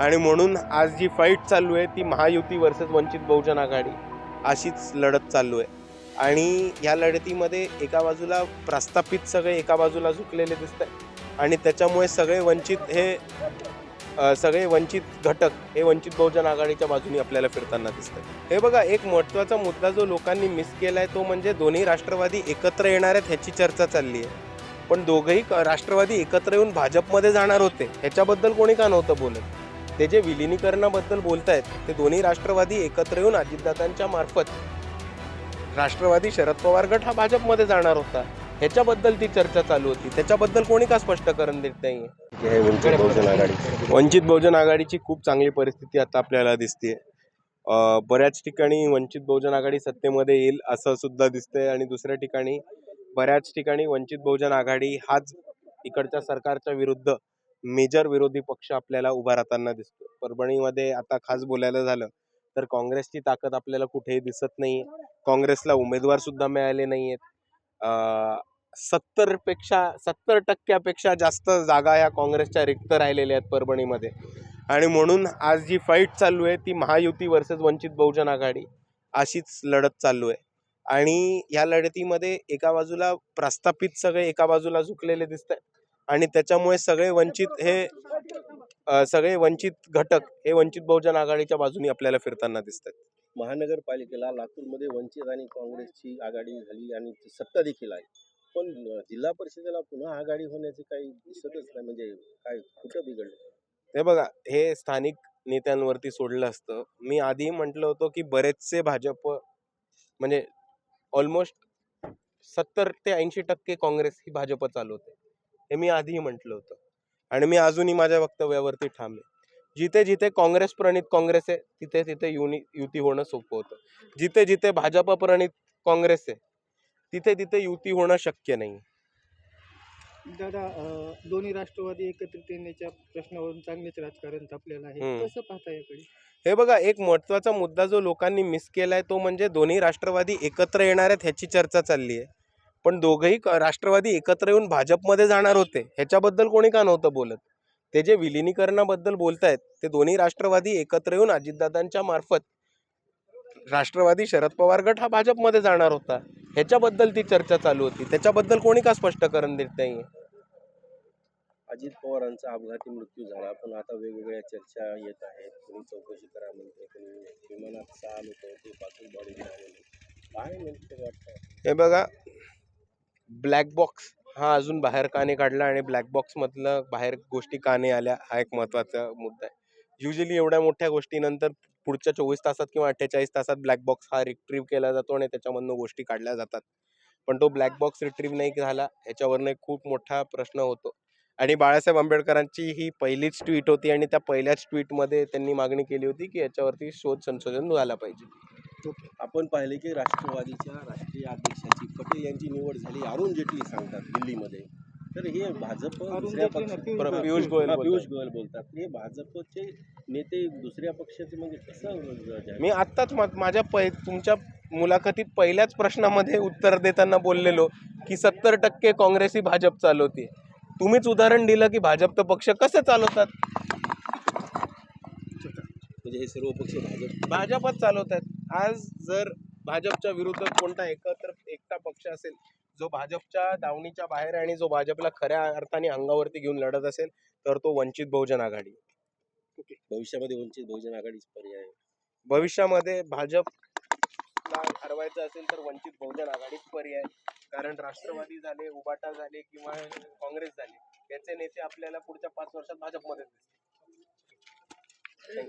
आणि म्हणून आज जी फाईट चालू आहे ती महायुती वर्सेस वंचित बहुजन आघाडी अशीच लढत चालू आहे. आणि ह्या लढतीमध्ये एका बाजूला प्रस्थापित सगळे एका बाजूला झुकलेले दिसत आहे आणि त्याच्यामुळे सगळे वंचित हे सगळे वंचित घटक हे वंचित बहुजन आघाडीच्या बाजूने आपल्याला फिरताना दिसतात हे बघा एक महत्त्वाचा मुद्दा जो लोकांनी मिस केला आहे तो म्हणजे दोन्ही राष्ट्रवादी एकत्र येणार आहेत ह्याची चर्चा चालली आहे. पण दोघंही क- राष्ट्रवादी एकत्र येऊन भाजपमध्ये जाणार होते ह्याच्याबद्दल कोणी का नव्हतं बोलत? ते जे विलिनीकरणाबद्दल बोलतायत ते दोन्ही राष्ट्रवादी एकत्र येऊन अजितदादांच्या मार्फत राष्ट्रवादी शरद पवार गट हा भाजपमध्ये जाणार होता. ह्याच्याबद्दल ती चर्चा चालू होती. त्याच्याबद्दल कोणी का स्पष्टकरण देत नाहीये? वंचित बहुजन आघाडी. वंचित बहुजन आघाडीची खूप चांगली परिस्थिती आता आपल्याला दिसते बऱ्याच ठिकाणी वंचित बहुजन आघाडी सत्तेमध्ये येईल असं सुद्धा दिसतंय आणि दुसऱ्या ठिकाणी बऱ्याच ठिकाणी वंचित बहुजन आघाडी हाच इकडच्या सरकारच्या विरुद्ध मेजर विरोधी पक्ष आपल्याला उभा राहताना दिसतो. परभणीमध्ये आता खास बोलायला झालं तर काँग्रेसची ताकद आपल्याला कुठेही दिसत नाही काँग्रेसला उमेदवार सुद्धा मिळाले नाही आहेत सत्तरपेक्षा सत्तर टक्क्यापेक्षा जास्त जागा या काँग्रेसच्या रिक्त राहिलेल्या आहेत परभणीमध्ये. आणि म्हणून आज जी फाईट चालू आहे ती महायुती वर्सेस वंचित बहुजन आघाडी अशीच लढत चालू आहे. आणि या लढतीमध्ये एका बाजूला प्रस्थापित सगळे एका बाजूला झुकलेले दिसत आहेत आणि त्याच्यामुळे सगळे वंचित हे सगळे वंचित घटक हे वंचित बहुजन आघाडीच्या बाजूने आपल्याला फिरताना दिसत आहेत महानगरपालिकेला लातूरमध्ये वंचित आणि काँग्रेसची आघाडी झाली आणि ती सत्ता देखील आहे. पण जिल्हा परिषदेला पुन्हा आघाडी होण्याचे काही दिसतच नाही म्हणजे काय कुठं बिघडलं? हे बघा हे स्थानिक नेत्यांवरती सोडलं असतं. मी आधी म्हटलं होतं की बरेचसे भाजप म्हणजे ऑलमोस्ट सत्तर ते ऐंशी टक्के काँग्रेस ही भाजप चालवते. हे मी आधीही म्हटलं होतं. आणि मी अजूनही माझ्या वक्तव्यावरती ठाम आहे. जिथे जिथे काँग्रेस प्रणित काँग्रेस आहे तिथे तिथे युनि युती होणं सोपं होतं. जिथे जिथे भाजप प्रणित काँग्रेस आहे तिथे तिथे युती होणं शक्य नाही. दादा दोन्ही राष्ट्रवादी एकत्रित येण्याच्या प्रश्नावरून चांगलेच राजकारण तापलेलं आहे. कसं पाहता याकडे? हे बघा एक महत्त्वाचा मुद्दा जो लोकांनी मिस केला आहे तो म्हणजे दोन्ही राष्ट्रवादी एकत्र येणार आहेत ह्याची चर्चा चालली आहे. पण दोघंही राष्ट्रवादी एकत्र येऊन भाजपमध्ये जाणार होते ह्याच्याबद्दल कोणी का नव्हतं बोलत? ते जे विलिनीकरणाबद्दल बोलतायत ते दोन्ही राष्ट्रवादी एकत्र येऊन अजितदादांच्या मार्फत राष्ट्रवादी शरद पवार गट हा भाजपमध्ये जाणार होता. ह्याच्याबद्दल ती चर्चा चालू होती. त्याच्याबद्दल कोणी का स्पष्टकरण देत नाहीये? अजित पवारांचा अपघाती मृत्यू झाला पण आता वेगवेगळ्या चर्चा येत आहेत. कोणी चौकशी करा म्हणते कोणी विमानात सहा लोक होते पाचच बॉडी काय नेमकं वाटतं हे बघा ब्लॅक बॉक्स हा अजून बाहेर का नाही काढला आणि ब्लॅक बॉक्समधलं बाहेर गोष्टी का नाही आल्या. हा एक महत्त्वाचा मुद्दा आहे. युजली एवढ्या मोठ्या गोष्टीनंतर पुढच्या चोवीस तासात किंवा अठ्ठेचाळीस तासात ब्लॅक बॉक्स हा रिट्रीव्ह केला जातो आणि त्याच्यामधनं गोष्टी काढल्या जातात. पण तो ब्लॅक बॉक्स रिट्रीव्ह नाही झाला ह्याच्यावरनं एक खूप मोठा प्रश्न होतो. आणि बाळासाहेब आंबेडकरांची ही पहिलीच ट्विट होती आणि त्या पहिल्याच ट्विटमध्ये त्यांनी मागणी केली होती की याच्यावरती शोध संशोधन झाला पाहिजे. आपण पाहिले की राष्ट्रवादीच्या राष्ट्रीय अध्यक्षाची पटेल यांची निवड झाली. अरुण जेटली सांगतात दिल्लीमध्ये. तर हे भाजप दुसऱ्या पक्ष पियुष गोयल. पियुष गोयल बोलतायत. पियुष गोयल बोलतात. हे भाजपचे नेते दुसऱ्या पक्षाचे म्हणजे कसं जाहीर- मी आत्ताच मा- माझ्या पै तुमच्या मुलाखतीत पहिल्याच प्रश्नामध्ये उत्तर देताना बोललेलो की सत्तर टक्के काँग्रेस ही भाजप चालवते तुम्हीच उदाहरण दिलं की भाजपचं पक्ष कसं चालवतात? म्हणजे हे सर्व पक्ष भाजप भाजपच चालवत आहेत आज जर भाजपच्या विरुद्ध कोणता एकत्र एकटा पक्ष असेल जो भाजपच्या दावणीच्या बाहेर आणि जो भाजपला खऱ्या अर्थाने अंगावरती घेऊन लढत असेल तर तो वंचित बहुजन आघाडी. भविष्यामध्ये वंचित बहुजन आघाडीच पर्याय आहे. भविष्यामध्ये भाजपला हरवायचं असेल तर वंचित बहुजन आघाडीच पर्याय कारण राष्ट्रवादी झाले उबाटा झाले किंवा काँग्रेस झाले याचे नेते आपल्याला पुढच्या पाच वर्षात भाजपमध्ये दिसतील.